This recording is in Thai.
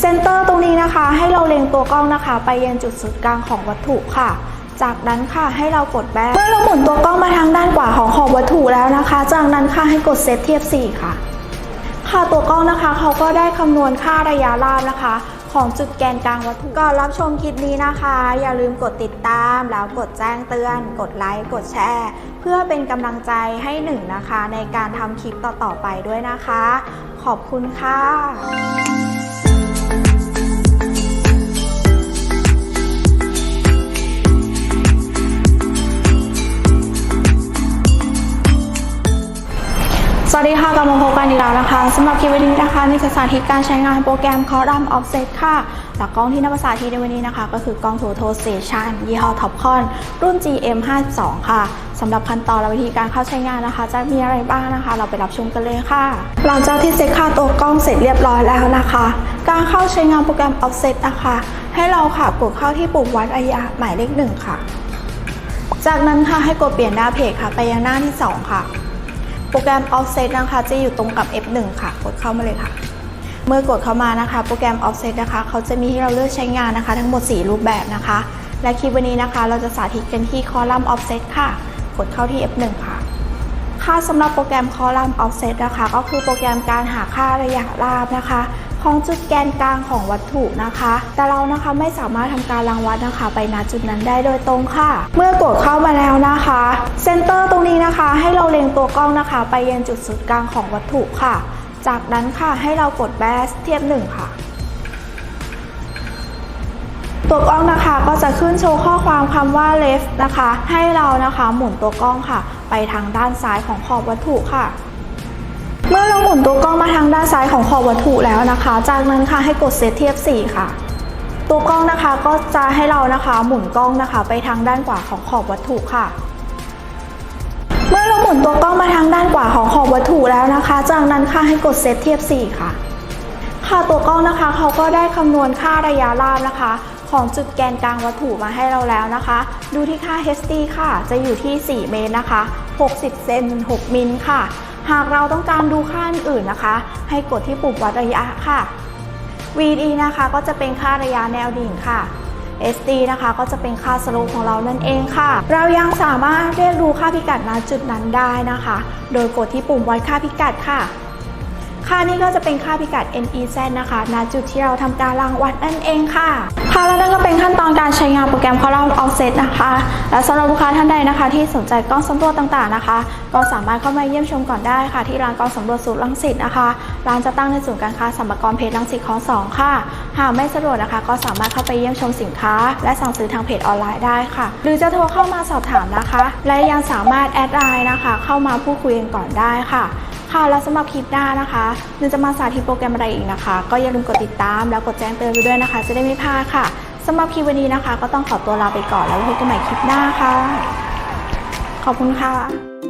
เซนเตอร์ตรงนี้นะคะ ให้เราเล็งตัวกล้องนะคะ ไปยังจุดศูนย์กลางของวัตถุค่ะ จากนั้นค่ะให้เรากดแบ็คเมื่อเราหมุนตัวกล้องมาทางด้านขวาของขอบวัตถุแล้วนะคะ จากนั้นค่ะให้กดเซตเทียบ4ค่ะ ค่ะตัวกล้องนะคะเขาก็ได้คำนวณค่าระยะราบนะคะ ของจุดแกนกลางวัตถุก่อนรับชมคลิปนี้นะคะ อย่าลืมกดติดตาม แล้วกดแจ้งเตือน กดไลค์กดแชร์ เพื่อเป็นกำลังใจให้หนึ่งนะคะ ในการทำคลิปต่อๆไปด้วยนะคะ ขอบคุณค่ะ วัสดีค่ะกลับมาพบกันอีกแล้วนะคะสำหรับคลิปวันนี้นะคะนี่จะสาธิตการใช้งานโปรแกรม c o r u m Offset ค่ะหลักกล้องที่นำมาสาธิตในวันนี้นะคะ ก็คือกล้อง Toto Station ยี่ห้อ Topcon รุ่น GM 52ค่ะสำหรับขั้นตอนและวิธีการเข้าใช้งานนะคะ จะมีอะไรบ้างนะคะ เราไปรับชมกันเลยค่ะ หลังจากที่เซ็ตค่าตัวกล้องเสร็จเรียบร้อยแล้วนะคะ การเข้าใช้งานโปรแกรม Offset นะคะ ให้เราค่ะกดเข้าที่ปุ่มวัดระยะหมายเลขหนึ่งค่ะ จากนั้นค่ะให้กดเปลี่ยนหน้าเพจค่ะ ไปยังหน้าที่สองค่ะ โปรแกรม Offset นะคะ จะอยู่ตรงกับ F1 ค่ะ กดเข้ามาเลยค่ะ เมื่อกดเข้ามานะคะ โปรแกรม Offset นะคะ เขาจะมีให้เราเลือกใช้งานนะคะ ทั้งหมด 4 รูปแบบนะคะ และคลิปวันนี้นะคะ เราจะสาธิตกันที่คอลัมน์ Offset ค่ะ กดเข้าที่ F1 ค่ะ ค่าสำหรับโปรแกรม Column Offset นะคะ ก็คือโปรแกรมการหาค่าระยะราบนะคะของจุดแกนกลางของวัตถุนะคะ แต่เรานะคะไม่สามารถทำการรังวัดนะคะ ไปณจุดนั้นได้โดยตรงค่ะ เมื่อกดเข้ามาแล้วนะคะ เซนเตอร์ เล็งตัวกล้องนะคะ ไปยังจุดศูนย์กลางของวัตถุค่ะ จากนั้นค่ะให้เรากดแบสเทียบหนึ่งค่ะ ตัวกล้องนะคะก็จะขึ้นโชว์ข้อความคำว่า left นะคะ ให้เรานะคะหมุนตัวกล้องค่ะ ไปทางด้านซ้ายของขอบวัตถุค่ะเมื่อเราหมุนตัวกล้องมาทางด้านซ้ายของขอบวัตถุแล้วนะคะ จากนั้นค่ะให้กดเซตเทียบ 4 ค่ะ ตัวกล้องนะคะก็จะให้เรานะคะ หมุนกล้องนะคะ ไปทางด้านขวาของขอบวัตถุค่ะ มุนตัวกล้องมาทางด้านขวาของขอบวัตถุแล้วนะคะ จากนั้นค่ะให้กดเซตเทียบ 4 ค่ะ ค่ะตัวกล้องนะคะเขาก็ได้คำนวณค่าระยะราบนะคะ ของจุดแกนกลางวัตถุมาให้เราแล้วนะคะ ดูที่ค่า HD ค่ะ จะอยู่ที่ 4 เมตรนะคะ 60 เซน 6 มิลค่ะ หากเราต้องการดูค่าอื่นๆนะคะ ให้กดที่ปุ่มวัดระยะค่ะ VD นะคะก็จะเป็นค่าระยะแนวดิ่งค่ะ SD นะคะ ก็จะเป็นค่าสโลปของเรานั่นเองค่ะ เรายังสามารถเรียกดูค่าพิกัดณจุดนั้นได้นะคะ โดยกดที่ปุ่มวัดค่าพิกัดค่ะ ค่านี้ก็จะเป็นค่าพิกัด NEZ นะคะณจุดที่เราทำการรางวัดนั่นเองค่ะค่ะแล้วนั่นก็เป็นขั้นตอนการใช้งานโปรแกรม Column Offset นะคะ และสำหรับลูกค้าท่านใดนะคะ ที่สนใจกล้องสำรวจต่างๆนะคะ ก็สามารถเข้ามาเยี่ยมชมก่อนได้ค่ะ ที่ร้านกล้องสำรวจสูตรลังสิตนะคะร้านจะตั้งในศูนย์การค้าสัมปกรเพจลังสิตของสองค่ะ หากไม่สะดวกนะคะ ก็สามารถเข้าไปเยี่ยมชมสินค้า และสั่งซื้อทางเพจออนไลน์ได้ค่ะ หรือจะโทรเข้ามาสอบถามนะคะ และยังสามารถแอดไลน์นะคะ เข้ามาพูดคุยกันก่อนได้ค่ะ ค่ะแล้วสำหรับคลิปหน้านะคะหนูจะมาสาธิตโปรแกรมอะไรอีกนะคะ ก็อย่าลืมกดติดตามแล้วกดแจ้งเตือนไปด้วยนะคะ จะได้ไม่พลาดค่ะสำหรับคลิปวันนี้นะคะ ก็ต้องขอตัวลาไปก่อนแล้วพบกันใหม่คลิปหน้าค่ะ ขอบคุณค่ะ